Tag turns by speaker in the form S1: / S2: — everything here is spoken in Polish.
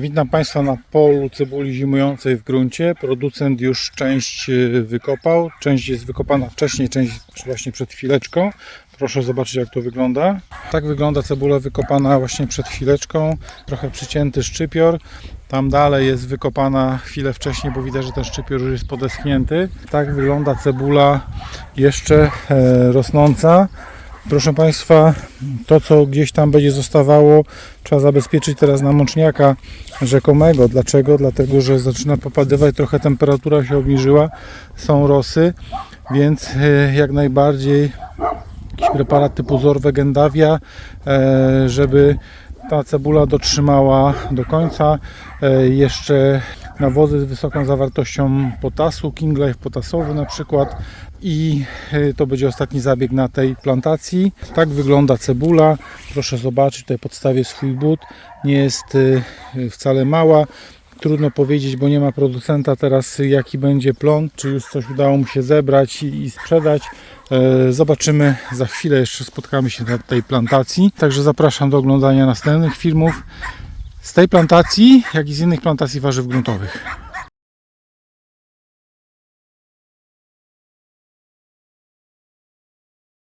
S1: Witam Państwa na polu cebuli zimującej w gruncie. Producent już część e, wykopał. Część jest wykopana wcześniej, część właśnie przed chwileczką. Proszę zobaczyć jak to wygląda. Tak wygląda cebula wykopana właśnie przed chwileczką. Trochę przycięty szczypior. Tam dalej jest wykopana chwilę wcześniej, bo widać, że ten szczypior już jest podeschnięty. Tak wygląda cebula jeszcze e, rosnąca. Proszę Państwa, to co gdzieś tam będzie zostawało, trzeba zabezpieczyć teraz na mączniaka rzekomego. Dlaczego? Dlatego, że zaczyna popadywać, trochę temperatura się obniżyła, są rosy, więc e, jak najbardziej jakiś preparat typu Zorwegendavia, e, żeby ta cebula dotrzymała do końca. E, Jeszcze nawozy z wysoką zawartością potasu, King Life potasowy na przykład i e, to będzie ostatni zabieg na tej plantacji. Tak wygląda cebula. Proszę zobaczyć, tutaj podstawię swój but. Nie jest e, wcale mała. Trudno powiedzieć, bo nie ma producenta teraz jaki będzie plon, czy już coś udało mu się zebrać i, sprzedać. E, Zobaczymy za chwilę, jeszcze spotkamy się na tej plantacji. Także zapraszam do oglądania następnych filmów z tej plantacji, jak i z innych plantacji warzyw gruntowych.